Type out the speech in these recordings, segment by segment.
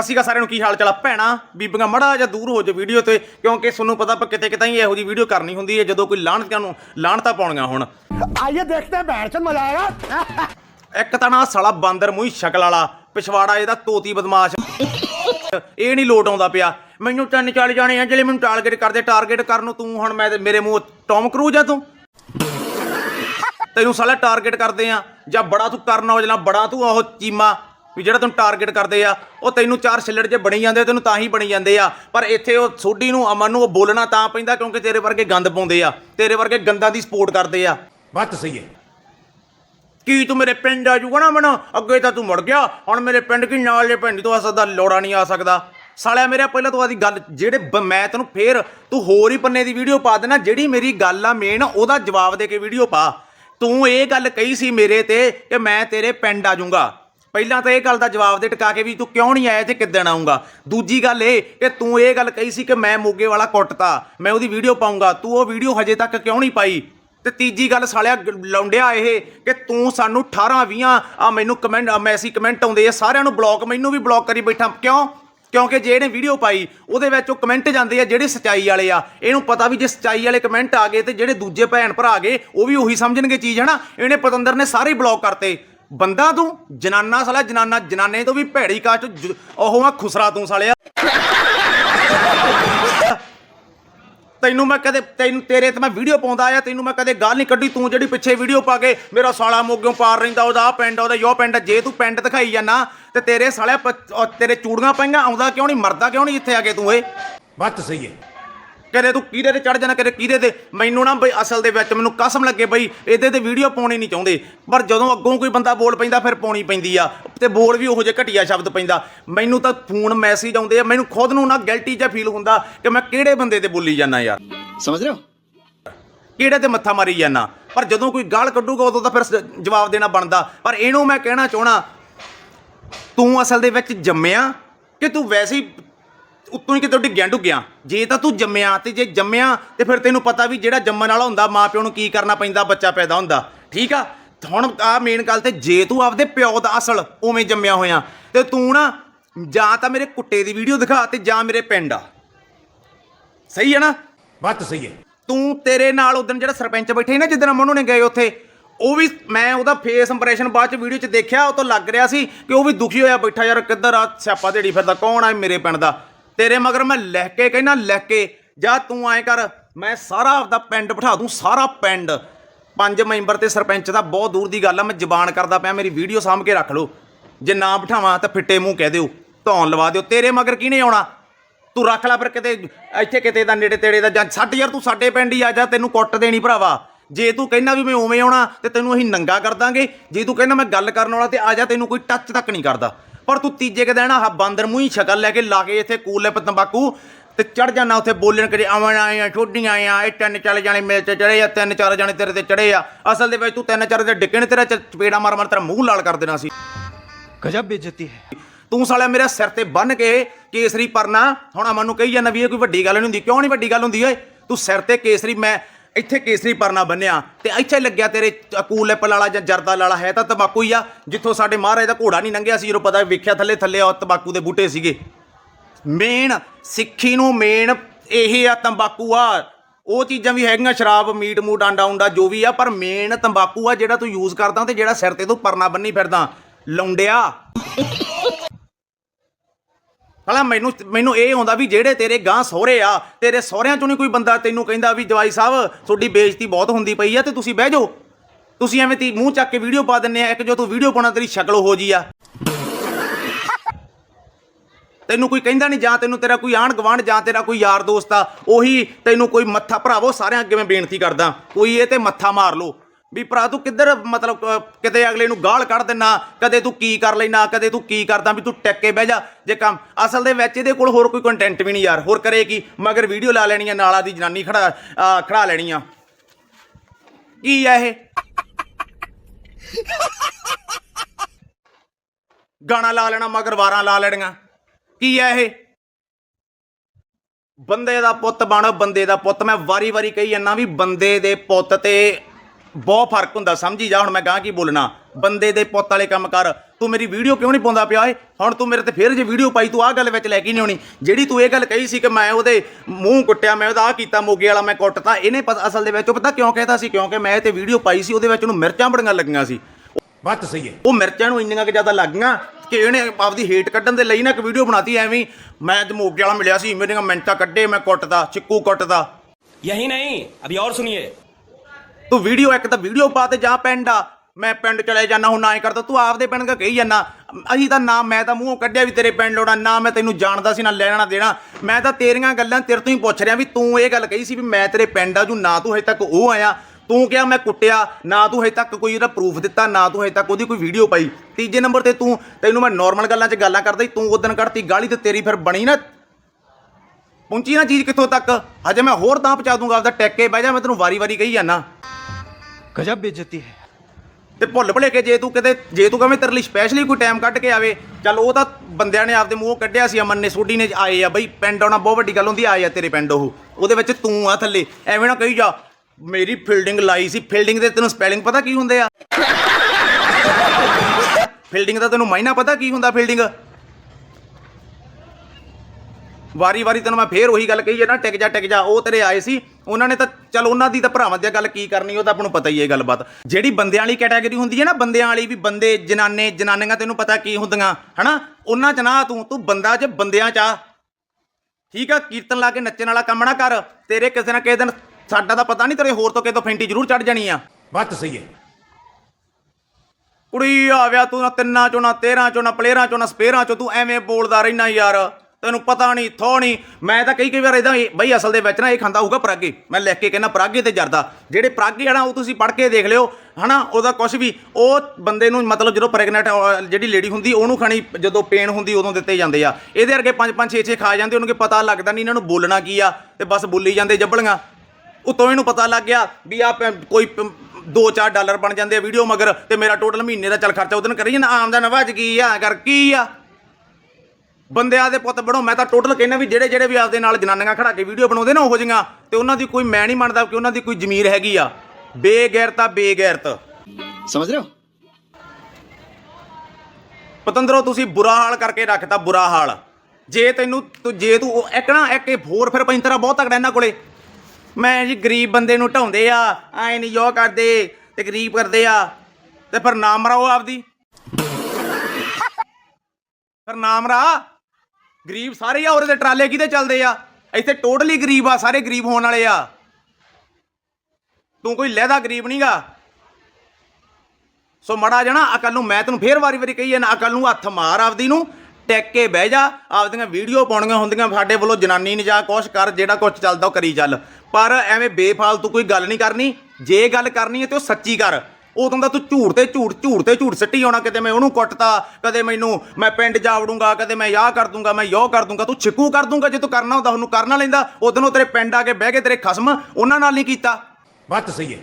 ਅਸੀਂਗਾ ਸਾਰਿਆਂ ਨੂੰ ਕੀ ਹਾਲ ਚਾਲ ਆ? ਭੈਣਾ ਬੀਬੀਆਂ ਮੜਾ ਜਾਂ ਦੂਰ ਹੋ ਜਾ ਵੀਡੀਓ ਤੇ ਕਿਉਂਕਿ ਤੁਹਾਨੂੰ ਪਤਾ ਆਪਾਂ ਕਿਤੇ ਕਿਤੇ ਹੀ ਇਹੋ ਜੀ ਵੀਡੀਓ ਕਰਨੀ ਹੁੰਦੀ ਹੈ ਜਦੋਂ ਕੋਈ ਲਾਹਣਤਾਂ ਨੂੰ ਲਾਹਣਤਾਂ ਪਾਉਣੀਆਂ ਹੁਣ। ਆਈਏ ਦੇਖਦੇ ਬੈਠ ਚ ਮਜ਼ਾ ਆਏਗਾ। ਇੱਕ ਤਾਂ ਨਾ ਸਾਲਾ ਬਾਂਦਰ ਮੂੰਹ ਸ਼ਕਲ ਵਾਲਾ ਪਿਛਵਾੜਾ ਇਹਦਾ ਤੋਤੀ ਬਦਮਾਸ਼। ਇਹ ਨਹੀਂ ਲੋਟ ਆਉਂਦਾ ਪਿਆ। ਮੈਨੂੰ ਤਿੰਨ ਚਾਲ ਜਾਣੇ ਆ ਜਿਹੜੇ ਮੈਨੂੰ ਟਾਰਗੇਟ ਕਰਦੇ ਟਾਰਗੇਟ ਕਰਨ ਨੂੰ ਤੂੰ ਹੁਣ ਮੈਂ ਮੇਰੇ ਮੂੰਹ ਟੌਮ ਕਰੂ ਜਾਂ ਤੂੰ? ਤੈਨੂੰ ਸਾਲਾ ਟਾਰਗੇਟ ਕਰਦੇ ਆ ਜਾਂ ਬੜਾ ਤੂੰ ਕਰਨ ਔਜਲਾ ਬੜਾ ਤੂੰ ਉਹ ਚੀਮਾ ਵੀ ਜਿਹੜਾ ਤੈਨੂੰ ਟਾਰਗੇਟ ਕਰਦੇ ਆ ਉਹ ਤੈਨੂੰ ਚਾਰ ਛਿੱਲੜ ਜੇ ਬਣੀ ਜਾਂਦੇ ਤੈਨੂੰ ਤਾਂ ਹੀ ਬਣੀ ਜਾਂਦੇ ਆ। ਪਰ ਇੱਥੇ ਉਹ ਸੋਢੀ ਨੂੰ ਅਮਨ ਨੂੰ ਉਹ ਬੋਲਣਾ ਤਾਂ ਪੈਂਦਾ ਕਿਉਂਕਿ ਤੇਰੇ ਵਰਗੇ ਗੰਦ ਪਾਉਂਦੇ ਆ ਤੇਰੇ ਵਰਗੇ ਗੰਦਾਂ ਦੀ ਸਪੋਰਟ ਕਰਦੇ ਆ। ਬੱਤ ਸਹੀ ਹੈ। ਕੀ ਤੂੰ ਮੇਰੇ ਪਿੰਡ ਆ ਜੂਗਾ ਨਾ ਮਣਾ ਅੱਗੇ ਤਾਂ ਤੂੰ ਮੁੜ ਗਿਆ। ਹੁਣ ਮੇਰੇ ਪਿੰਡ ਕੀ ਨਾਲ ਜੇ ਪਿੰਡ ਤੋਂ ਅਸਦਾ ਲੋੜਾ ਨਹੀਂ ਆ ਸਕਦਾ। ਸਾਲਿਆ ਮੇਰਾ ਪਹਿਲਾਂ ਤੋਂ ਆਦੀ ਗੱਲ ਜਿਹੜੇ ਬ- ਮੈਂ ਤੈਨੂੰ ਫੇਰ ਤੂੰ ਹੋਰ ਹੀ ਪੰਨੇ ਦੀ ਵੀਡੀਓ ਪਾ ਦੇਣਾ ਜਿਹੜੀ ਮੇਰੀ ਗੱਲ ਆ ਮੇਨ ਉਹਦਾ ਜਵਾਬ ਦੇ ਕੇ ਵੀਡੀਓ ਪਾ। ਤੂੰ ਇਹ ਗੱਲ ਕਹੀ ਸੀ ਮੇਰੇ ਤੇ ਕਿ ਮੈਂ ਤੇਰੇ ਪਿੰਡ ਆ ਜਾਊਂਗਾ। ਪਹਿਲਾਂ ਤਾਂ ਇਹ ਗੱਲ ਦਾ ਜਵਾਬ ਦੇ ਟਿਕਾ ਕੇ ਵੀ ਤੂੰ ਕਿਉਂ ਨਹੀਂ ਆਇਆ ਤੇ ਕਿੱਦਣ ਆਊਂਗਾ? ਦੂਜੀ ਗੱਲ ਇਹ ਕਿ ਤੂੰ ਇਹ ਗੱਲ ਕਹੀ ਸੀ ਕਿ ਮੈਂ ਮੋਗੇ ਵਾਲਾ ਕੁੱਟਤਾ। ਮੈਂ ਉਹਦੀ ਵੀਡੀਓ ਪਾਊਂਗਾ। ਤੂੰ ਉਹ ਵੀਡੀਓ ਹਜੇ ਤੱਕ ਕਿਉਂ ਨਹੀਂ ਪਾਈ? ਤੇ ਤੀਜੀ ਗੱਲ ਸਾਲਿਆ ਗ- ਲੌਂਡਿਆ ਇਹ ਕਿ ਤੂੰ ਸਾਨੂੰ 18 20 ਆ ਮੈਨੂੰ ਕਮੈਂਟ ਮੈਸੀ ਕਮੈਂਟ ਆਉਂਦੇ ਆ, ਸਾਰਿਆਂ ਨੂੰ ਬਲੌਕ, ਮੈਨੂੰ ਵੀ ਬਲੌਕ ਕਰੀ ਬੈਠਾ। ਕਿਉਂ? ਕਿਉਂਕਿ ਜੇ ਇਹਨੇ ਵੀਡੀਓ ਪਾਈ, ਉਹਦੇ ਵਿੱਚ ਉਹ ਕਮੈਂਟ ਜਾਂਦੇ ਆ ਜਿਹੜੇ ਸਚਾਈ ਵਾਲੇ ਆ। ਇਹਨੂੰ ਪਤਾ ਵੀ ਜੇ ਸਚਾਈ ਵਾਲੇ ਕਮੈਂਟ ਆ ਗਏ ਤੇ ਜਿਹੜੇ ਦੂਜੇ ਭੈਣ ਭਰਾ ਆ ਗਏ, ਉਹ ਵੀ ਉਹੀ ਸਮਝਣਗੇ ਚੀਜ਼ ਹੈ ਨਾ ਇਹਨੇ ਪਤੰਦਰ ਨੇ ਸਾਰੇ ਬਲੌਕ ਕਰਤੇ। ਬੰਦਾ ਤੂੰ? ਜਨਾਨਾ ਸਾਲਾ ਜਨਾਨਾ, ਜਨਾਨੇ ਤੋਂ ਵੀ ਭੈੜੀ ਕਾਸਟ ਉਹ ਆ ਖੁਸਰਾ ਤੂੰ ਸਾਲਿਆ। ਤੈਨੂੰ ਮੈਂ ਕਦੇ, ਤੈਨੂੰ, ਤੇਰੇ ਤੇ ਮੈਂ ਵੀਡੀਓ ਪਾਉਂਦਾ ਆ ਤੈਨੂੰ ਮੈਂ ਕਦੇ ਗੱਲ ਨਹੀਂ ਕੱਢੀ, ਤੂੰ ਜਿਹੜੀ ਪਿੱਛੇ ਵੀਡੀਓ ਪਾ ਕੇ ਮੇਰਾ ਸਾਲਾ ਮੋਗਿਓਂ ਪਾਰ ਰਹਿੰਦਾ, ਉਹਦਾ ਆਹ ਪਿੰਡ, ਉਹਦਾ ਯੋ ਪਿੰਡ, ਜੇ ਤੂੰ ਪਿੰਡ ਦਿਖਾਈ ਜਾਣਾ ਤੇ ਤੇਰੇ ਸਾਲਿਆ ਪ- ਤੇਰੇ ਚੂੜੀਆਂ ਪਾਈਆਂ, ਆਉਂਦਾ ਕਿਉਂ ਨਹੀਂ, ਮਰਦਾ ਕਿਉਂ ਨਹੀਂ ਇੱਥੇ ਆ ਕੇ ਤੂੰ ਏ ਬੱਤ ਸਹੀ ਹੈ। ਕਦੇ ਤੂੰ ਕਿਹਦੇ ਤੇ ਚੜ ਜਾਣਾ ਕਦੇ ਕਿਹਦੇ ਤੇ। ਮੈਨੂੰ ਨਾ ਬਈ ਅਸਲ ਦੇ ਵਿੱਚ ਮੈਨੂੰ ਕਸਮ ਲੱਗੇ ਬਈ ਇਹਦੇ ਤੇ ਵੀਡੀਓ ਪਾਉਣੀ ਨਹੀਂ ਚਾਹੁੰਦੇ। ਪਰ ਜਦੋਂ ਅੱਗੋਂ ਕੋਈ ਬੰਦਾ ਬੋਲ ਪੈਂਦਾ ਫਿਰ ਪਾਉਣੀ ਪੈਂਦੀ ਆ। ਤੇ ਬੋਲ ਵੀ ਉਹੋ ਜਿਹੇ ਘਟੀਆ ਸ਼ਬਦ ਪੈਂਦਾ। ਮੈਨੂੰ ਤਾਂ ਫੋਨ ਮੈਸੇਜ ਆਉਂਦੇ ਆ। ਮੈਨੂੰ ਖੁਦ ਨੂੰ ਨਾ ਗਿਲਟੀ ਜਿਹਾ ਫੀਲ ਹੁੰਦਾ ਕਿ ਮੈਂ ਕਿਹੜੇ ਬੰਦੇ ਤੇ ਬੋਲੀ ਜਾਂਦਾ ਯਾਰ। ਸਮਝ ਰਹੇ ਹੋ? ਕਿਹੜੇ ਤੇ ਮੱਥਾ ਮਾਰੀ ਜਾਂਦਾ। ਪਰ ਜਦੋਂ ਕੋਈ ਗਾਲ ਕੱਢੂਗਾ ਉਦੋਂ ਤਾਂ ਫਿਰ ਜਵਾਬ ਦੇਣਾ ਬਣਦਾ। ਪਰ ਇਹਨੂੰ ਮੈਂ ਕਹਿਣਾ ਚਾਹਣਾ ਤੂੰ ਅਸਲ ਦੇ ਵਿੱਚ ਜੰਮਿਆ ਕਿ ਤੂੰ ਵੈਸੇ ਹੀ ਉੱਤੋਂ ਹੀ ਕਿਤੇ ਡਿੱਗਿਆ ਡੁੱਗਿਆ ਜੇ ਤਾਂ ਤੂੰ ਜੰਮਿਆ ਤੇ ਜੇ ਜੰਮਿਆ ਤੇ ਫਿਰ ਤੈਨੂੰ ਪਤਾ ਵੀ ਜਿਹੜਾ ਜੰਮਣ ਵਾਲਾ ਹੁੰਦਾ ਮਾਂ ਪਿਓ ਨੂੰ ਕੀ ਕਰਨਾ ਪੈਂਦਾ ਬੱਚਾ ਪੈਦਾ ਹੁੰਦਾ। ਠੀਕ ਆ? ਹੁਣ ਆ ਮੇਨ ਗੱਲ ਤੇ ਜੇ ਤੂੰ ਆਪਦੇ ਪਿਓ ਦਾ ਅਸਲ ਉਵੇਂ ਜੰਮਿਆ ਹੋਇਆ ਤੇ ਤੂੰ ਨਾ ਜਾਂ ਤਾਂ ਮੇਰੇ ਕੁੱਟੇ ਦੀ ਵੀਡੀਓ ਦਿਖਾ ਤੇ ਜਾਂ ਮੇਰੇ ਪਿੰਡ ਆ। ਸਹੀ ਹੈ ਨਾ? ਬੱਤ ਸਹੀ ਹੈ। ਤੂੰ ਤੇਰੇ ਨਾਲ ਉਦੋਂ ਜਿਹੜਾ ਸਰਪੰਚ ਬੈਠੇ ਨਾ ਜਿੱਦਣ ਮਨੂ ਨੇ ਗਏ ਉੱਥੇ ਉਹ ਵੀ ਮੈਂ ਉਹਦਾ ਫੇਸ ਇੰਪ੍ਰੈਸ਼ਨ ਬਾਅਦ ਚ ਵੀਡੀਓ ਚ ਦੇਖਿਆ ਉਹ ਤੋਂ ਲੱਗ ਰਿਹਾ ਸੀ ਕਿ ਉਹ ਵੀ ਦੁਖੀ ਹੋਇਆ ਬੈਠਾ ਯਾਰ ਕਿੱਧਰ ਆ ਸਿਆਪਾ ਢੇੜੀ ਫਿਰਦਾ ਕੌਣ ਆ ਮੇਰੇ ਪਿੰਡ ਦਾ? ਤੇਰੇ ਮਗਰ ਮੈਂ ਲਿਖ ਕੇ ਕਹਿਣਾ ਲਿਖ ਕੇ। ਜਾਂ ਤੂੰ ਐਂ ਕਰ, ਮੈਂ ਸਾਰਾ ਆਪਦਾ ਪਿੰਡ ਬਿਠਾ ਦੂੰ, ਸਾਰਾ ਪਿੰਡ। ਪੰਜ ਮੈਂਬਰ ਤੇ ਸਰਪੰਚ ਦਾ ਬਹੁਤ ਦੂਰ ਦੀ ਗੱਲ ਆ, ਮੈਂ ਜ਼ਬਾਨ ਕਰਦਾ ਪਿਆ, ਮੇਰੀ ਵੀਡੀਓ ਸਾਂਭ ਕੇ ਰੱਖ ਲਓ। ਜੇ ਨਾ ਬਿਠਾਵਾਂ ਤਾਂ ਫਿੱਟੇ ਮੂੰਹ ਕਹਿ ਦਿਓ, ਧੌਣ ਲਵਾ ਦਿਓ। ਤੇਰੇ ਮਗਰ ਕਿਹਨੇ ਆਉਣਾ? ਤੂੰ ਰੱਖ ਲੈ ਫਿਰ ਕਿਤੇ, ਇੱਥੇ ਕਿਤੇ ਦਾ ਨੇੜੇ ਤੇੜੇ ਦਾ ਜਾਂ ਛੱਡ ਯਾਰ, ਤੂੰ ਸਾਡੇ ਪਿੰਡ ਹੀ ਆ ਜਾ, ਤੈਨੂੰ ਕੁੱਟ ਦੇਣੀ ਭਰਾਵਾ। ਜੇ ਤੂੰ ਕਹਿੰਦਾ ਵੀ ਮੈਂ ਉਵੇਂ ਆਉਣਾ, ਤੇ ਤੈਨੂੰ ਅਸੀਂ ਨੰਗਾ ਕਰ ਦਾਂਗੇ। ਜੇ ਤੂੰ ਕਹਿੰਦਾ ਮੈਂ ਗੱਲ ਕਰਨ ਵਾਲਾ, ਤੇ ਆ ਜਾ, ਤੈਨੂੰ ਕੋਈ ਟੱਚ ਤੱਕ ਨਹੀਂ ਕਰਦਾ। ਪਰ ਤੂੰ ਤੀਜੇ ਕੁ ਦਿਨ ਆਹ ਬਾਂਦਰ ਮੂੰਹੀ ਸ਼ਕਲ ਲੈ ਕੇ ਲਾ ਕੇ ਇੱਥੇ ਕੂਲੇ ਤੰਬਾਕੂ ਤੇ ਚੜ ਜਾਣਾ ਉੱਥੇ ਬੋਲਣ ਕਰੇ ਆਵਣ ਆਏ ਆ ਛੋਡੀਆਂ ਆਏ ਇਹ ਤਿੰਨ ਚਾਰ ਜਾਣੇ ਮੇਰੇ ਤੇ ਚੜੇ ਆ ਤਿੰਨ ਚਾਰ ਜਾਣੇ ਤੇਰੇ ਤੇ ਚੜੇ ਆ ਅਸਲ ਦੇ ਵਿੱਚ ਤੂੰ ਤਿੰਨ ਚਾਰ ਦੇ ਡਿੱਕੇ ਨੇ ਤੇਰਾ ਚ- ਚਪੇੜਾ ਮਾਰ ਮਾਰ ਤੇਰਾ ਮੂੰਹ ਲਾਲ ਕਰ ਦੇਣਾ ਸੀ गजब बेइज्जती है ਤੂੰ ਸਾਲਿਆ ਮੇਰੇ ਸਿਰ ਤੇ ਬੰਨ ਕੇ ਕੇਸਰੀ ਪਰਨਾ ਹੁਣ ਅਮਨ ਨੂੰ ਕਹੀ ਜਾਂਦਾ ਵੀ ਇਹ ਕੋਈ ਵੱਡੀ ਗੱਲ ਨਹੀਂ ਹੁੰਦੀ ਕਿਉਂ ਨਹੀਂ ਵੱਡੀ ਗੱਲ ਹੁੰਦੀ ਓਏ ਤੂੰ ਸਿਰ ਤੇ ਕੇਸਰੀ ਮੈਂ ਇੱਥੇ ਕੇਸਰੀ ਪਰਨਾ ਬੰਨਿਆ ਤੇ ਇੱਥੇ ਲੱਗਿਆ ਤੇਰੇ ਅਕੂਲ ਐਪਲ ਵਾਲਾ ਜਾਂ ਜਰਦਾ ਲਾਲਾ ਹੈ ਤਾਂ ਤੰਬਾਕੂ ਹੀ ਆ। ਜਿੱਥੋਂ ਸਾਡੇ ਮਹਾਰਾਜ ਦਾ ਘੋੜਾ ਨਹੀਂ ਲੰਘਿਆ ਸੀ, ਜਦੋਂ ਪਤਾ ਵੇਖਿਆ ਥੱਲੇ ਥੱਲੇ ਉਹ ਤੰਬਾਕੂ ਦੇ ਬੂਟੇ ਸੀਗੇ। ਮੇਨ ਸਿੱਖੀ ਨੂੰ ਮੇਨ ਇਹ ਆ, ਤੰਬਾਕੂ ਆ। ਉਹ ਚੀਜ਼ਾਂ ਵੀ ਹੈਗੀਆਂ, ਸ਼ਰਾਬ, ਮੀਟ ਮੂਟ ਆਂਡਾ ਉਂਡਾ, ਜੋ ਵੀ ਆ, ਪਰ ਮੇਨ ਤੰਬਾਕੂ ਆ ਜਿਹੜਾ ਤੂੰ ਯੂਜ਼ ਕਰਦਾ ਤੇ ਜਿਹੜਾ ਸਿਰ ਤੇ ਤੂੰ ਪਰਨਾ ਬੰਨੀ ਫਿਰਦਾ। ਲੌਂਡਿਆ। ਹਲਾ ਮੈਨੂੰ ਮੈਨੂੰ ਇਹ ਆਉਂਦਾ ਵੀ ਜਿਹੜੇ ਤੇਰੇ ਗਾਂ ਸਹੁਰੇ ਆ, ਤੇਰੇ ਸਹੁਰਿਆਂ ਚੋਂ ਨਹੀਂ ਕੋਈ ਬੰਦਾ ਤੈਨੂੰ ਕਹਿੰਦਾ ਵੀ ਜਵਾਈ ਸਾਹਿਬ, ਤੁਹਾਡੀ ਬੇਇੱਜ਼ਤੀ ਬਹੁਤ ਹੁੰਦੀ ਪਈ ਆ ਤੇ ਤੁਸੀਂ ਬਹਿ ਜਾਓ। ਤੁਸੀਂ ਐਵੇਂ ਤੀ ਮੂੰਹ ਚੱਕ ਕੇ ਵੀਡੀਓ ਪਾ ਦਿੰਨੇ ਆ, ਇੱਕ ਜੋ ਤੂੰ ਵੀਡੀਓ ਪਾਉਣਾ ਤੇਰੀ ਸ਼ਕਲ ਹੋ ਜੀ ਆ। ਤੈਨੂੰ ਕੋਈ ਕਹਿੰਦਾ ਨਹੀਂ ਜਾਂ ਤੈਨੂੰ ਤੇਰਾ ਕੋਈ ਆਣ ਗਵਾਂਢ ਜਾਂ ਤੇਰਾ ਕੋਈ ਯਾਰ ਦੋਸਤ ਆ, ਉਹੀ ਤੈਨੂੰ ਕੋਈ ਮੱਥਾ ਭਰਾਵੋ, ਸਾਰਿਆਂ ਅੱਗੇ ਮੈਂ ਬੇਨਤੀ ਕਰਦਾ। ਕੋਈ ਇਹ ਤੇ ਮੱਥਾ ਮਾਰ ਲਓ। ਵੀ ਭਰਾ, ਤੂੰ ਕਿੱਧਰ, ਮਤਲਬ ਕਿਤੇ ਅਗਲੇ ਨੂੰ ਗਾਲ ਕੱਢ ਦਿੰਨਾ? ਕਦੇ ਤੂੰ ਕੀ ਕਰ ਲੈਣਾ ਕਦੇ ਤੂੰ ਕੀ ਕਰਦਾ? ਵੀ ਤੂੰ ਟਿਕ ਕੇ ਬਹਿ ਜਾ। ਜੇ ਕੰਮ, ਅਸਲ ਦੇ ਵਿੱਚ ਇਹਦੇ ਕੋਲ ਹੋਰ ਕੋਈ ਕੰਟੈਂਟ ਵੀ ਨਹੀਂ ਯਾਰ। ਹੋਰ ਕਰੇ ਕੀ? ਮਗਰ ਵੀਡੀਓ ਲਾ ਲੈਣੀ ਆ, ਨਾਲਾ ਦੀ ਜਨਾਨੀ ਖੜਾ ਖੜਾ ਲੈਣੀ ਆ। ਕੀ ਆ ਇਹ? ਗਾਣਾ ਲਾ ਲੈਣਾ, ਮਗਰ ਵਾਰਾਂ ਲਾ ਲੈਣੀਆਂ। ਕੀ ਆ ਇਹ? ਬੰਦੇ ਦਾ ਪੁੱਤ ਬਣ, ਬੰਦੇ ਦਾ ਪੁੱਤ। ਮੈਂ ਵਾਰੀ ਵਾਰੀ ਕਹੀ ਜਾਂਦਾ ਵੀ ਬੰਦੇ ਦੇ ਪੁੱਤ ਤੇ ਬਹੁਤ ਫ਼ਰਕ ਹੁੰਦਾ ਸਮਝੀ ਜਾ ਹੁਣ ਮੈਂ ਗਾਂ ਕੀ ਬੋਲਣਾ? ਬੰਦੇ ਦੇ ਪੁੱਤ ਵਾਲੇ ਕੰਮ ਕਰ। ਤੂੰ ਮੇਰੀ ਵੀਡੀਓ ਕਿਉਂ ਨਹੀਂ ਪਾਉਂਦਾ ਪਿਆ ਏ ਹੁਣ ਤੂੰ ਮੇਰੇ ਤੇ ਫੇਰ ਜੇ ਵੀਡੀਓ ਪਾਈ ਤੂੰ ਆਹ ਗੱਲ ਵਿੱਚ ਲੈ ਕੇ ਨਹੀਂ ਆਉਣੀ। ਜਿਹੜੀ ਤੂੰ ਇਹ ਗੱਲ ਕਹੀ ਸੀ ਕਿ ਮੈਂ ਉਹਦੇ ਮੂੰਹ ਕੁੱਟਿਆ ਮੈਂ ਉਹਦਾ ਆਹ ਕੀਤਾ ਮੋਗੇ ਵਾਲਾ ਮੈਂ ਕੁੱਟਤਾ ਇਹਨੇ ਅਸਲ ਦੇ ਵਿੱਚ ਉਹ ਪਤਾ ਕਿਉਂ ਕਹਿਤਾ ਸੀ? ਕਿਉਂਕਿ ਮੈਂ ਤੇ ਵੀਡੀਓ ਪਾਈ ਸੀ ਉਹਦੇ ਵਿੱਚ ਉਹਨੂੰ ਮਿਰਚਾਂ ਬੜੀਆਂ ਲੱਗੀਆਂ ਸੀ। ਬੱਤ ਸਹੀ ਹੈ। ਉਹ ਮਿਰਚਾਂ ਨੂੰ ਇੰਨੀਆਂ ਕਿ ਜ਼ਿਆਦਾ ਲੱਗੀਆਂ ਕਿ ਇਹਨੇ ਆਪਦੀ ਹੇਟ ਕੱਢਣ ਦੇ ਲਈ ਨਾ ਇੱਕ ਵੀਡੀਓ ਬਣਾਤੀ ਐਵੇਂ ਮੈਂ ਅੱਜ ਮੋਗੇ ਵਾਲਾ ਮਿਲਿਆ ਸੀ ਮੇਰੇ ਨਾਲ ਮਿੰਟਾਂ ਕੱਢੇ ਮੈਂ ਕੁੱਟਦਾ ਚਿੱਕੂ ਕੁੱਟਦਾ। ਯਹੀ ਨਹੀਂ ਅਭੀ ਹੋਰ ਸੁਣੀਏ। ਤੂੰ ਵੀਡੀਓ ਇੱਕ ਤਾਂ ਵੀਡੀਓ ਪਾ ਤੇ ਜਾ ਪਿੰਡ ਆ। ਮੈਂ ਪਿੰਡ ਚਲੇ ਜਾਣਾ ਹੁਣ, ਨਾ ਹੀ ਕਰਦਾ। ਤੂੰ ਆਪਦੇ ਪਿੰਡ ਦਾ ਕਹੀ ਜਾਣਾ ਅਸੀਂ ਤਾਂ ਨਾ ਮੈਂ ਤਾਂ ਮੂੰਹੋਂ ਕੱਢਿਆ ਵੀ ਤੇਰੇ ਪਿੰਡ ਲੋੜਾ, ਨਾ ਮੈਂ ਤੈਨੂੰ ਜਾਣਦਾ ਸੀ, ਨਾ ਲੈਣਾ ਦੇਣਾ। ਮੈਂ ਤਾਂ ਤੇਰੀਆਂ ਗੱਲਾਂ ਤੇਰੇ ਤੋਂ ਹੀ ਪੁੱਛ ਰਿਹਾ ਵੀ ਤੂੰ ਇਹ ਗੱਲ ਕਹੀ ਸੀ ਵੀ ਮੈਂ ਤੇਰੇ ਪਿੰਡ ਆ, ਜੂ ਨਾ ਤੂੰ ਹਜੇ ਤੱਕ ਉਹ ਆਇਆ। ਤੂੰ ਕਿਹਾ ਮੈਂ ਕੁੱਟਿਆ, ਨਾ ਤੂੰ ਹਜੇ ਤੱਕ ਕੋਈ ਇਹਦਾ ਪ੍ਰੂਫ ਦਿੱਤਾ, ਨਾ ਤੂੰ ਹਜੇ ਤੱਕ ਉਹਦੀ ਕੋਈ ਵੀਡੀਓ ਪਾਈ। ਤੀਜੇ ਨੰਬਰ ਤੇ ਤੂੰ, ਤੈਨੂੰ ਮੈਂ ਨਾਰਮਲ ਗੱਲਾਂ 'ਚ ਗੱਲਾਂ ਕਰਦਾ ਸੀ, ਤੂੰ ਉਦੋਂ ਕੱਢਤੀ, ਗਾਲੀ ਤੇ ਤੇਰੀ ਫਿਰ ਬਣੀ ਨਾ। ਪਹੁੰਚੀ ਨਾ ਚੀਜ਼ ਕਿੱਥੋਂ ਤੱਕ? ਹਜੇ ਮੈਂ ਹੋਰ ਤਾਂ ਪਹੁੰਚਾ ਦੂੰਗਾ, ਆਪਦਾ ਟੈਕ ਕੇ ਬਹਿ ਜਾ, ਮੈਂ ਤੈਨੂੰ ਵਾਰੀ-ਵਾਰੀ ਕਹੀ ਜਾਂਦਾ। ਗਜਬ ਬੇਇੱਜ਼ਤੀ ਹੈ ਤੇ ਭੁੱਲ ਭੁਲੇ ਕੇ ਜੇ ਤੂੰ ਕਿਤੇ ਜੇ ਤੂੰ ਕਵੇਂ ਤੇਰੇ ਲਈ ਸਪੈਸ਼ਲੀ ਕੋਈ ਟਾਈਮ ਕੱਢ ਕੇ ਆਵੇ ਚੱਲ ਉਹ ਤਾਂ ਬੰਦਿਆਂ ਨੇ ਆਪਦੇ ਮੂੰਹੋਂ ਕੱਢਿਆ ਸੀ ਅਮਨ ਨੇ ਸੋਢੀ ਨੇ ਆਏ ਆ ਬਈ ਪਿੰਡ ਆਉਣਾ ਬਹੁਤ ਵੱਡੀ ਗੱਲ ਹੁੰਦੀ ਆਏ ਆ ਤੇਰੇ ਪਿੰਡ ਉਹ ਉਹਦੇ ਵਿੱਚ ਤੂੰ ਆ ਥੱਲੇ ਐਵੇਂ ਨਾ ਕਹੀ ਜਾ ਮੇਰੀ ਫੀਲਡਿੰਗ ਲਾਈ ਸੀ ਫੀਲਡਿੰਗ ਦੇ ਤੈਨੂੰ ਸਪੈਲਿੰਗ ਪਤਾ ਕੀ ਹੁੰਦੇ ਆ ਫੀਲਡਿੰਗ ਦਾ ਤੈਨੂੰ ਮਾਇਨਾ ਪਤਾ ਕੀ ਹੁੰਦਾ ਫੀਲਡਿੰਗ ਵਾਰੀ-ਵਾਰੀ ਤੈਨੂੰ ਮੈਂ ਫੇਰ ਉਹੀ ਗੱਲ ਕਹੀ ਹੈ ਨਾ ਟਿਕ ਜਾ ਟਿਕ ਜਾ ਉਹ ਤੇਰੇ ਆਏ ਸੀ। ਉਹਨਾਂ ਨੇ ਤਾਂ ਚਲ ਉਹਨਾਂ ਦੀ ਤਾਂ ਭਰਾਵਾਂ ਦੀ ਗੱਲ ਕੀ ਕਰਨੀ ਉਹ ਤਾਂ ਆਪਾਂ ਨੂੰ ਪਤਾ ਹੀ ਹੈ ਗੱਲਬਾਤ। ਜਿਹੜੀ ਬੰਦਿਆਂ ਵਾਲੀ ਕੈਟਾਗਰੀ ਹੁੰਦੀ ਹੈ ਨਾ ਬੰਦਿਆਂ ਵਾਲੀ ਵੀ ਬੰਦੇ ਜਨਾਨੇ ਜਨਾਨੀਆਂ ਤੈਨੂੰ ਪਤਾ ਕੀ ਹੁੰਦੀਆਂ ਹਨਾ? ਉਹਨਾਂ ਚ ਨਾ ਤੂੰ ਤੂੰ ਬੰਦਾ ਚ ਬੰਦਿਆਂ ਚ ਆ ਠੀਕ ਆ ਕੀਰਤਨ ਲਾ ਕੇ ਨੱਚਣ ਵਾਲਾ ਕੰਮ ਨਾ ਕਰ ਤੇਰੇ ਕਿਸੇ ਨਾ ਕਿਸੇ ਦਿਨ ਸਾਡਾ ਤਾਂ ਪਤਾ ਨਹੀਂ ਤੇਰੇ ਹੋਰ ਤੋਂ ਕਿਤੋਂ ਫੈਂਟੀ ਜ਼ਰੂਰ ਚੜ ਜਾਣੀ ਆ। ਬੱਤ ਸਹੀ ਹੈ। ਕੁੜੀ ਆਵਿਆ ਤੂੰ ਨਾ ਤਿੰਨਾਂ ਚੋਂ ਨਾ 13 ਚੋਂ ਨਾ ਪਲੇਰਾਂ ਚੋਂ ਨਾ ਸਪੇਰਾਂ ਚੋਂ ਤੂੰ ਐਵੇਂ ਬੋਲਦਾ ਰਹਿਣਾ ਯਾਰ। ਤੈਨੂੰ ਪਤਾ ਨਹੀਂ, ਥੋ ਨਹੀਂ। ਮੈਂ ਤਾਂ ਕਈ ਕਈ ਵਾਰ ਇਦਾਂ ਬਈ ਅਸਲ ਦੇ ਵਿੱਚ ਨਾ ਇਹ ਖਾਂਦਾ ਹੋਊਗਾ ਪਰਾਗੇ। ਮੈਂ ਲਿਖ ਕੇ ਕਹਿੰਦਾ, ਪ੍ਰਾਗੇ ਤੇ ਜਰਦਾ। ਜਿਹੜੇ ਪਰਾਗੇ ਹਨਾ, ਉਹ ਤੁਸੀਂ ਪੜ੍ਹ ਕੇ ਦੇਖ ਲਿਓ। ਹਨਾ, ਉਹਦਾ ਕੁਝ ਵੀ, ਉਹ ਬੰਦੇ ਨੂੰ ਮਤਲਬ ਜਦੋਂ ਪ੍ਰੈਗਨੈਂਟ ਜਿਹੜੀ ਲੇਡੀ ਹੁੰਦੀ, ਉਹਨੂੰ ਖਾਣੀ, ਜਦੋਂ ਪੇਨ ਹੁੰਦੀ, ਉਦੋਂ ਦਿੱਤੇ ਜਾਂਦੇ ਆ। ਇਹਦੇ ਵਰਗੇ 5 5 6 6 ਖਾ ਜਾਂਦੇ, ਉਹਨੂੰ ਕਿ ਪਤਾ ਲੱਗਦਾ ਨਹੀਂ ਇਹਨਾਂ ਨੂੰ ਬੋਲਣਾ ਕੀ ਆ, ਤੇ ਬਸ ਬੋਲੀ ਜਾਂਦੇ ਜੱਬਲੀਆਂ। ਉਤੋਂ ਇਹਨੂੰ ਪਤਾ ਲੱਗ ਗਿਆ ਵੀ ਆ ਕੋਈ 2-4 ਡਾਲਰ ਬਣ ਜਾਂਦੇ ਆ ਵੀਡੀਓ ਮਗਰ, ਤੇ ਮੇਰਾ ਟੋਟਲ ਮਹੀਨੇ ਦਾ ਚੱਲ ਖਰਚਾ ਉਹਦਨ ਕਰੀ ਜਾਂਦਾ ਆਮਦਨ ਵਜ ਗਈ ਆ ਕਰ ਕੀ ਆ? ਬੰਦਿਆਂ ਦੇ ਪੁੱਤ ਬਣੋ ਮੈਂ ਤਾਂ ਟੋਟਲ ਕਹਿੰਦਾ ਵੀ ਜਿਹੜੇ ਜਿਹੜੇ ਵੀ ਆਪਦੇ ਨਾਲ ਜਨਾਨੀਆਂ ਖੜਾ ਕੇ ਵੀਡੀਓ ਬਣਾਉਂਦੇ ਨਾ ਉਹੋ ਜੀਆਂ ਤੇ ਉਹਨਾਂ ਦੀ ਕੋਈ ਮੈਂ ਨਹੀਂ ਮੰਨਦਾ ਕਿ ਉਹਨਾਂ ਦੀ ਕੋਈ ਜ਼ਮੀਰ ਹੈਗੀ ਆ। ਬੇਗੈਰਤਾ ਬੇਗੈਰਤ। ਸਮਝ ਰਹੇ ਹੋ? ਪਤੰਦਰੋ ਤੁਸੀਂ ਬੁਰਾ ਹਾਲ ਕਰਕੇ ਰੱਖਤਾ ਬੁਰਾ ਹਾਲ। ਜੇ ਤੈਨੂੰ ਤੂੰ ਜੇ ਤੂੰ ਇੱਕ ਨਾ ਇੱਕ ਹੋਰ ਫਿਰ ਪੈਂਤਰਾ ਬਹੁਤ ਤਕੜਾ ਇਹਨਾਂ ਕੋਲੇ। ਮੈਂ ਜੀ ਗਰੀਬ ਬੰਦੇ ਨੂੰ ਢਾਉਂਦੇ ਆ ਐ ਨਹੀਂ ਯੋ ਕਰਦੇ ਤੇ ਗਰੀਬ ਕਰਦੇ ਆ ਤੇ ਫਿਰ ਨਾਮ ਰਾਓ ਆਪਦੀ। ਫਿਰ ਨਾਮ ਰਾ ਗਰੀਬ ਸਾਰੇ ਆ ਉਹਦੇ ਦੇ ਟਰਾਲੇ ਕਿਹਦੇ ਚੱਲਦੇ ਆ? ਇੱਥੇ ਟੋਟਲੀ ਗਰੀਬ ਆ, ਸਾਰੇ ਗਰੀਬ ਹੋਣ ਵਾਲੇ ਆ। ਤੂੰ ਕੋਈ ਲਹਿਦਾ ਗਰੀਬ ਨਹੀਂਗਾ ਸੋ ਮੜਾ ਜਣਾ ਅਕਲ ਨੂੰ ਮੈਂ ਤੈਨੂੰ ਫੇਰ ਵਾਰੀ ਵਾਰੀ ਕਹੀ ਜਾਂਦਾ ਅਕਲ ਨੂੰ ਹੱਥ ਮਾਰ ਆਪਦੀ ਨੂੰ, ਟੈਕ ਕੇ ਬਹਿ ਜਾ, ਆਪਦੀਆਂ ਵੀਡੀਓ ਪਾਉਣੀਆਂ ਹੁੰਦੀਆਂ, ਸਾਡੇ ਵੱਲੋਂ ਜਨਾਨੀ ਨੇ ਜਾ ਕੁਛ ਕਰ, ਜਿਹੜਾ ਕੁਛ ਚੱਲਦਾ ਉਹ ਕਰੀ ਚੱਲ। ਪਰ ਐਵੇਂ ਬੇਫਾਲਤੂ ਕੋਈ ਗੱਲ ਨਹੀਂ ਕਰਨੀ, ਜੇ ਗੱਲ ਕਰਨੀ ਹੈ ਤੇ ਉਹ ਸੱਚੀ ਕਰ। ਉਦੋਂ ਦਾ ਤੂੰ ਝੂਠ ਤੇ ਝੂਠ ਝੂਠ ਤੇ ਝੂਠ ਸਿੱਟੀ ਆਉਣਾ ਕਿਤੇ ਮੈਂ ਉਹਨੂੰ ਕੁੱਟਦਾ ਕਦੇ ਮੈਨੂੰ ਮੈਂ ਪਿੰਡ ਜਾ ਵੜੂੰਗਾ ਕਦੇ ਮੈਂ ਯਾਹ ਕਰ ਦੂੰਗਾ ਮੈਂ ਯੋ ਕਰ ਦੂੰਗਾ ਤੂੰ ਛਿਕੂ ਕਰ ਦੂੰਗਾ ਜੇ ਤੂੰ ਕਰਨਾ ਹੁੰਦਾ ਉਹਨੂੰ ਕਰਨਾ ਲੈਂਦਾ ਉਦੋਂ ਉਹ ਤੇਰੇ ਪਿੰਡ ਆ ਕੇ ਬਹਿ ਕੇ ਤੇਰੇ ਖਸਮ ਉਹਨਾਂ ਨਾਲ ਨਹੀਂ ਕੀਤਾ। ਬੱਤ ਸਹੀ ਹੈ।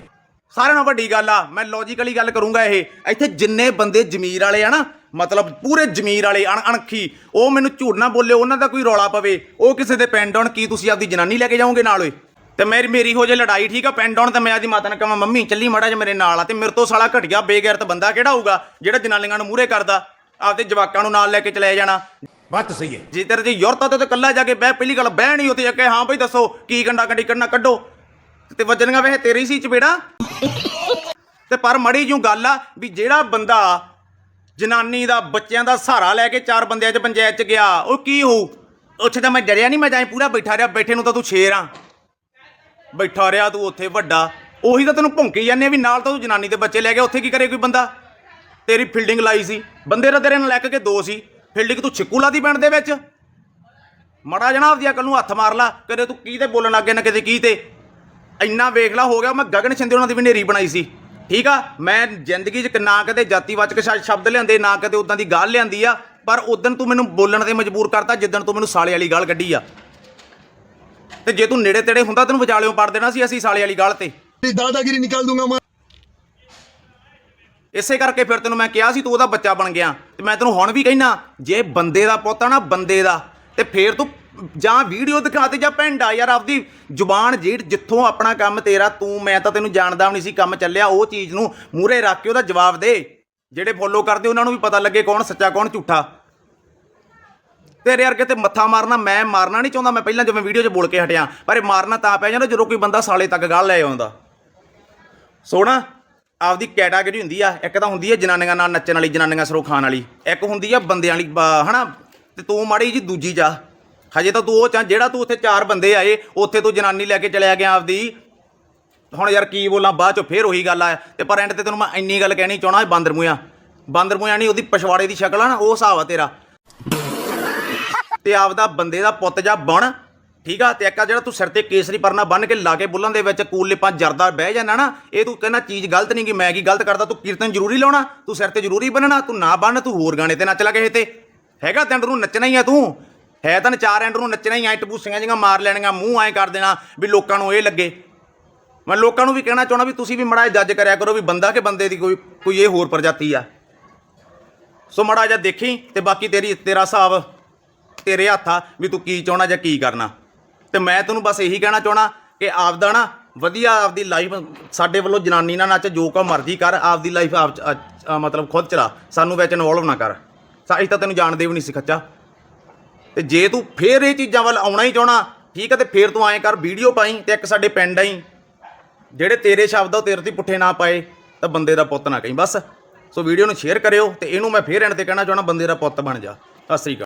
ਸਾਰਿਆਂ ਨਾਲ ਵੱਡੀ ਗੱਲ ਆ ਮੈਂ ਲੌਜੀਕਲੀ ਗੱਲ ਕਰੂੰਗਾ ਇਹ ਇੱਥੇ ਜਿੰਨੇ ਬੰਦੇ ਜ਼ਮੀਰ ਵਾਲੇ ਆ ਨਾ ਮਤਲਬ ਪੂਰੇ ਜ਼ਮੀਰ ਵਾਲੇ ਅਣ ਅਣਖੀ ਉਹ ਮੈਨੂੰ ਝੂਠ ਨਾ ਬੋਲੇ ਉਹਨਾਂ ਦਾ ਕੋਈ ਰੌਲਾ ਪਵੇ ਉਹ ਕਿਸੇ ਦੇ ਪਿੰਡ ਆਉਣ ਕੀ ਤੁਸੀਂ ਆਪਦੀ ਜਨਾਨੀ ਲੈ ਕੇ ਜਾਓਗੇ ਨਾਲ ਓਏ? ਤੇ ਮੇਰੀ ਮੇਰੀ ਹੋ ਜੇ ਲੜਾਈ ਠੀਕ ਆ ਪਿੰਡ ਆਉਣ ਤੇ ਮੈਂ ਆਦੀ ਮਾਤਾ ਨੂੰ ਕਹਾਂ ਮੰਮੀ ਚੱਲੀ ਮੜਾ ਜੇ ਮੇਰੇ ਨਾਲ ਆ ਤੇ ਮੇਰੇ ਤੋਂ ਸਾਲਾ ਘਟਿਆ ਬੇਗੈਰਤ ਬੰਦਾ ਕਿਹੜਾ ਹੋਊਗਾ ਜਿਹੜਾ ਜਨਾਲੀਆਂ ਨੂੰ ਮੂਰੇ ਕਰਦਾ ਆਪਦੇ ਜਵਾਕਾਂ ਨੂੰ ਨਾਲ ਲੈ ਕੇ ਚਲੇ ਜਾਣਾ। ਬੱਤ ਸਹੀ ਹੈ। ਜੇ ਤੇਰੇ ਤੇ ਯੁਰਤਾ ਤੇ ਕੱਲਾ ਜਾ ਕੇ ਬਹਿ ਪਹਿਲੀ ਗੱਲ ਬਹਿ ਨਹੀਂ ਉੱਥੇ ਅੱਗੇ ਹਾਂ ਭਾਈ ਦੱਸੋ ਕੀ ਕੰਡਾ ਕੰਡੀ ਕਰਨਾ ਕੱਢੋ। ਤੇ ਵਜਣੀਆਂ ਵੇਹ ਤੇਰੀ ਸੀ ਚਪੇੜਾ। ਤੇ ਪਰ ਮੜੀ ਜੂ ਗੱਲ ਆ ਵੀ ਜਿਹੜਾ ਬੰਦਾ ਜਨਾਨੀ ਦਾ ਬੱਚਿਆਂ ਦਾ ਸਹਾਰਾ ਲੈ ਕੇ ਚਾਰ ਬੰਦਿਆਂ 'ਚ ਪੰਚਾਇਤ 'ਚ ਗਿਆ ਉਹ ਕੀ ਹੋਊ? ਉੱਥੇ ਤਾਂ ਮੈਂ ਡਰਿਆ ਨਹੀਂ ਮੈਂ ਜਾਈ ਪੂਰਾ ਬੈਠਾ ਰਿਹਾ ਬੈਠੇ ਨੂੰ ਤਾਂ ਤੂੰ ਸ਼ੇਰ ਆ। ਬੈਠਾ ਰਿਹਾ ਤੂੰ ਉੱਥੇ ਵੱਡਾ, ਉਹੀ ਤਾਂ ਤੈਨੂੰ ਭੌਂਕੀ ਜਾਂਦੇ ਆ ਵੀ ਨਾਲ ਤਾਂ ਤੂੰ ਜਨਾਨੀ ਦੇ ਬੱਚੇ ਲੈ ਗਿਆ, ਉੱਥੇ ਕੀ ਕਰੇ ਕੋਈ ਬੰਦਾ? ਤੇਰੀ ਫੀਲਡਿੰਗ ਲਾਈ ਸੀ, ਬੰਦੇ ਤਾਂ ਤੇਰੇ ਨਾਲ ਲੈ ਕੇ ਦੋ ਸੀ ਫੀਲਡਿੰਗ ਤੂੰ ਛਿੱਕੂ ਲਾਦੀ ਪਿੰਡ ਦੇ ਵਿੱਚ? ਮੜਾ ਜਣਾ ਆਪਦੀ ਕੱਲ ਨੂੰ ਹੱਥ ਮਾਰ ਲਾ, ਕਦੇ ਤੂੰ ਕੀ ਤੇ ਬੋਲਣ ਲੱਗੇ ਨਾ ਕਿਤੇ ਕੀ ਤੇ। ਇੰਨਾ ਵੇਖ ਲਾ, ਹੋ ਗਿਆ ਮੈਂ ਗਗਨ ਛਿੰਦੇ ਉਹਨਾਂ ਦੀ ਵੀ ਨੇਰੀ ਬਣਾਈ ਸੀ। ਠੀਕ ਆ, ਮੈਂ ਜ਼ਿੰਦਗੀ 'ਚ ਨਾ ਕਦੇ ਜਾਤੀਵਾਚਕ ਸ਼- ਸ਼ਬਦ ਲਿਆਂਦੇ, ਨਾ ਕਦੇ ਉਦਾਂ ਦੀ ਗੱਲ ਲਿਆਂਦੀ ਆ, ਪਰ ਉਦੋਂ ਤੂੰ ਮੈਨੂੰ ਬੋਲਣ ਤੇ ਮਜਬੂਰ ਕਰਤਾ, ਜਿੱਦਣ ਤੂੰ ਮੈਨੂੰ ਸਾਲੇ ਵਾਲੀ ਗੱਲ ਕੱਢੀ ਆ। ਤੇ ਜੇ ਤੂੰ ਨੇੜੇ ਤੇੜੇ ਹੁੰਦਾ ਤੈਨੂੰ ਵਿਚਾਲਿਓਂ ਪੜ ਦੇਣਾ ਸੀ ਅਸੀਂ ਸਾਲੇ ਵਾਲੀ ਗੱਲ ਤੇ। ਦਾਦਾਗਿਰੀ ਨਿਕਾਲ ਦੂੰਗਾ ਮੈਂ। ਇਸੇ ਕਰਕੇ ਫਿਰ ਤੈਨੂੰ ਮੈਂ ਕਿਹਾ ਸੀ ਤੂੰ ਉਹਦਾ ਬੱਚਾ ਬਣ ਗਿਆ। ਤੇ ਮੈਂ ਤੈਨੂੰ ਹੁਣ ਵੀ ਕਹਿਣਾ ਜੇ ਬੰਦੇ ਦਾ ਪੁੱਤ ਆ ਨਾ ਬੰਦੇ ਦਾ। ਤੇ ਫੇਰ ਤੂੰ ਜਾਂ ਵੀਡੀਓ ਦਿਖਾ ਤੇ ਜਾਂ ਭੈਂਡਾ ਯਾਰ ਆਪਦੀ ਜ਼ੁਬਾਨ ਜੀੜ ਜਿੱਥੋਂ ਆਪਣਾ ਕੰਮ ਤੇਰਾ ਤੂੰ ਮੈਂ ਤਾਂ ਤੈਨੂੰ ਜਾਣਦਾ ਵੀ ਨਹੀਂ ਸੀ ਕੰਮ ਚੱਲਿਆ ਉਹ ਚੀਜ਼ ਨੂੰ ਮੂਰੇ ਰੱਖ ਕੇ ਉਹਦਾ ਜਵਾਬ ਦੇ। ਜਿਹੜੇ ਫੋਲੋ ਕਰਦੇ ਉਹਨਾਂ ਨੂੰ ਵੀ ਪਤਾ ਲੱਗੇ ਕੌਣ ਸੱਚਾ ਕੌਣ ਝੂਠਾ। ਤੇਰੇ ਵਰਗੇ ਤੇ ਮੱਥਾ ਮਾਰਨਾ, ਮੈਂ ਮਾਰਨਾ ਨਹੀਂ ਚਾਹੁੰਦਾ, ਮੈਂ ਪਹਿਲਾਂ ਜਿਵੇਂ ਵੀਡੀਓ 'ਚ ਬੋਲ ਕੇ ਹਟਿਆ, ਪਰ ਇਹ ਮਾਰਨਾ ਤਾਂ ਪੈ ਜਾਂਦਾ ਜਦੋਂ ਕੋਈ ਬੰਦਾ ਸਾਲੇ ਤੱਕ ਗੱਲ ਲੈ ਆਉਂਦਾ। ਸੋਣਾ ਆਪਦੀ ਕੈਟਾਗਰੀ ਹੁੰਦੀ ਆ, ਇੱਕ ਤਾਂ ਹੁੰਦੀ ਆ ਜਨਾਨੀਆਂ ਨਾਲ ਨੱਚਣ ਵਾਲੀ, ਜਨਾਨੀਆਂ ਸਰੋਂ ਖਾਣ ਵਾਲੀ, ਇੱਕ ਹੁੰਦੀ ਆ ਬੰਦਿਆਂ ਵਾਲੀ, ਬ- ਹਨਾ, ਤੇ ਤੂੰ ਮਾੜੀ ਜੀ ਦੂਜੀ ਜਾ। ਹਜੇ ਤਾਂ ਤੂੰ ਉਹ ਚਾਹ ਜਿਹੜਾ ਤੂੰ ਉੱਥੇ ਚਾਰ ਬੰਦੇ ਆਏ, ਉੱਥੇ ਤੂੰ ਜਨਾਨੀ ਲੈ ਕੇ ਚਲਿਆ ਗਿਆ ਆਪਦੀ। ਹੁਣ ਯਾਰ ਕੀ ਬੋਲਾਂ, ਬਾਅਦ ਚ ਫੇਰ ਉਹੀ ਗੱਲ ਆ, ਤੇ ਪਰ ਐਂਡ ਤੇ ਤੈਨੂੰ ਮੈਂ ਇੰਨੀ ਗੱਲ ਕਹਿਣੀ ਚਾਹਣਾ ਬਾਂਦਰ ਮੂੰਹਾਂ ਬਾਂਦਰ ਮੂੰਹਾਂ ਨਹੀਂ ਉਹਦੀ ਪਛਵਾੜੇ ਦੀ ਸ਼ਕਲ ਆ ਨਾ, ਉਹ ਹਿਸਾਬ ਆ ਤੇਰਾ। ਤੇ ਆਪਦਾ ਬੰਦੇ ਦਾ ਪੁੱਤ ਜਾ ਬਣ, ਠੀਕ ਆ? ਤੇ ਇੱਕ ਆ ਜਿਹੜਾ ਤੂੰ ਸਿਰ ਤੇ ਕੇਸਰੀ ਪਰਨਾ ਬੰਨ ਕੇ ਲਾ ਕੇ ਬੁੱਲਾਂ ਦੇ ਵਿੱਚ ਕੂਲ ਲਿਪਾਂ ਜਰਦਾ ਬਹਿ ਜਾਣਾ ਨਾ, ਇਹ ਤੂੰ ਕਹਿੰਦਾ ਚੀਜ਼ ਗਲਤ ਨਹੀਂ ਕਿ ਮੈਂ ਕੀ ਗਲਤ ਕਰਦਾ? ਤੂੰ ਕੀਰਤਨ ਜ਼ਰੂਰੀ ਲਾਉਣਾ, ਤੂੰ ਸਿਰ ਤੇ ਜ਼ਰੂਰੀ ਬੰਨਣਾ ਤੂੰ ਨਾ ਬੰਨ ਤੂੰ ਹੋਰ ਗਾਣੇ ਤੇ ਨੱਚ ਲਾ ਕਿਸੇ ਤੇ। ਹੈਗਾ ਤੈਨੂੰ ਨੂੰ ਨੱਚਣਾ ਹੀ ਆ ਤੂੰ। ਹੈ ਤਾਂ ਚਾਰ ਐਂਡ ਨੂੰ ਨੱਚਣਾ ਹੀ ਐ ਟਪੂਸੀਆਂ ਜਿਹੀਆਂ ਮਾਰ ਲੈਣੀਆਂ, ਮੂੰਹ ਐ ਕਰ ਦੇਣਾ ਵੀ ਲੋਕਾਂ ਨੂੰ ਇਹ ਲੱਗੇ। ਮੈਂ ਲੋਕਾਂ ਨੂੰ ਵੀ ਕਹਿਣਾ ਚਾਹਣਾ ਵੀ ਤੁਸੀਂ ਵੀ ਮੜਾ ਜੱਜ ਕਰਿਆ ਕਰੋ ਵੀ ਬੰਦਾ ਕਿ ਬੰਦੇ ਦੀ ਕੋਈ ਕੋਈ ਇਹ ਹੋਰ ਪ੍ਰਜਾਤੀ ਆ। ਸੋ ਮੜਾ ਜਾ ਦੇਖੀ ਤੇ ਬਾਕੀ ਤੇਰੀ, ਤੇਰਾ ਹਿਸਾਬ ਤੇਰੇ ਹੱਥ ਆ ਵੀ ਤੂੰ ਕੀ ਚਾਹਣਾ ਜਾਂ ਕੀ ਕਰਨਾ। ਤੇ ਮੈਂ ਤੈਨੂੰ ਬਸ ਇਹੀ ਕਹਿਣਾ ਚਾਹਣਾ ਕਿ ਆਪਦਾ ਨਾ ਵਧੀਆ ਆਪਦੀ ਲਾਈਫ ਸਾਡੇ ਵੱਲੋਂ ਜਨਾਨੀ ਨਾਲ ਨੱਚ, ਜੋ ਕੋ ਮਰਜ਼ੀ ਕਰ, ਆਪਦੀ ਲਾਈਫ ਆਪ ਚ- ਮਤਲਬ ਖੁਦ ਚਲਾ। ਸਾਨੂੰ ਵਿੱਚ ਇਨਵੋਲਵ ਨਾ ਕਰ। ਸਾ ਤਾਂ ਤੈਨੂੰ ਜਾਣਦੇ ਵੀ ਨਹੀਂ ਸੀ ਖੱਚਾ। ਤੇ ਜੇ ਤੂੰ ਫੇਰ ਇਹ ਚੀਜ਼ਾਂ ਵੱਲ ਆਉਣਾ ਹੀ ਚਾਹਣਾ ਠੀਕ ਹੈ ਤੇ ਫੇਰ ਤੂੰ ਐਂ ਕਰ ਵੀਡੀਓ ਪਾਈ ਤੇ ਇੱਕ ਸਾਡੇ ਪਿੰਡ ਆਈ। ਜਿਹੜੇ ਤੇਰੇ ਸ਼ਬਦ ਆ ਉਹ ਤੇਰੇ ਤੇ ਪੁੱਠੇ ਨਾ ਪਾਏ, ਤਾਂ ਬੰਦੇ ਦਾ ਪੁੱਤ ਨਾ ਕਹੀਂ ਬਸ। ਸੋ ਵੀਡੀਓ ਨੂੰ ਸ਼ੇਅਰ ਕਰਿਓ ਤੇ ਇਹਨੂੰ ਮੈਂ ਫੇਰ ਐਂਡ ਤੇ ਕਹਿਣਾ ਚਾਹਣਾ ਬੰਦੇ ਦਾ ਪੁੱਤ ਬਣ ਜਾ। ਸਤਿ ਸ੍ਰੀ ਅਕਾਲ।